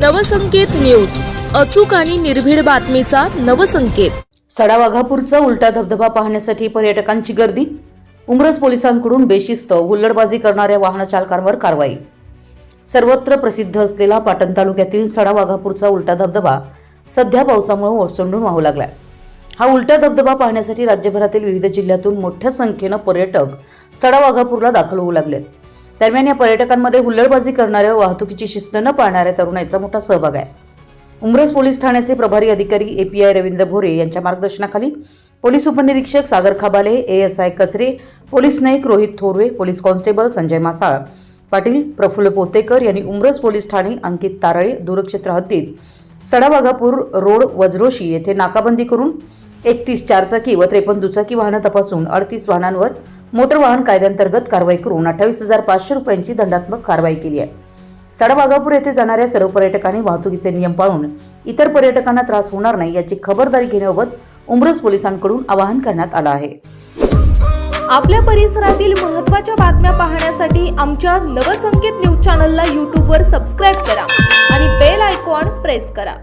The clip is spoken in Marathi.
नवसंकेत न्यूज. अचूक आणि निर्भीड बातमीचा नवसंकेत. सडा वाघापूरचा उलटा धबधबा पाहण्यासाठी पर्यटकांची गर्दी. उमरस पोलिसांकडून बेशिस्त हुल्लडबाजी करणाऱ्या वाहन चालकांवर कारवाई. सर्वत्र प्रसिद्ध असलेला पाटण तालुक्यातील सडा वाघापूरचा उलटा धबधबा सध्या पावसामुळे ओसंडून वाहू लागलाय हा उलटा धबधबा पाहण्यासाठी राज्यभरातील विविध जिल्ह्यातून मोठ्या संख्येनं पर्यटक सडा वाघापूरला दाखल होऊ लागलेत. दरम्यान या पर्यटकांमध्ये हुल्लडबाजी करणाऱ्या वाहतुकीची शिस्त न पाळणाऱ्या तरुणाईचा मोठा सहभाग आहे. उमरस पोलीस ठाण्याचे प्रभारी अधिकारी एपीआय रवींद्र भोरे यांच्या मार्गदर्शनाखाली पोलीस उपनिरीक्षक Sagar Khabale ASI Kachare police Naik Rohit Thorve police constable Sanjay Masal Patil Prafulla Potekar यांनी उमरस पोलीस ठाणे अंकित तारळे दूरक्षेत्र हद्दीत सडावाघापूर रोड वज्रोशी येथे नाकाबंदी करून एकतीस चारचाकी व त्रेपन्न दुचाकी वाहनं तपासून अडतीस वाहनांवर मोटर वाहन कायद्यांतर्गत कारवाई करून अठ्ठावीस हजार पाचशे रुपयांची दंडात्मक कारवाई केली आहे. सडावाघापूर येथे जाणाऱ्या सर्व पर्यटकांनी वाहतुकीचे नियम पाळून इतर पर्यटकांना त्रास होणार नाही याची खबरदारी घेण्याबाबत उमरज पोलिसांकडून आवाहन करण्यात आलं आहे. आपल्या परिसरातील महत्त्वाच्या बातम्या पाहण्यासाठी आमच्या नवसंकेत न्यूज चॅनलला यूट्यूबवर सबस्क्राईब करा आणि बेल आयकॉन प्रेस करा.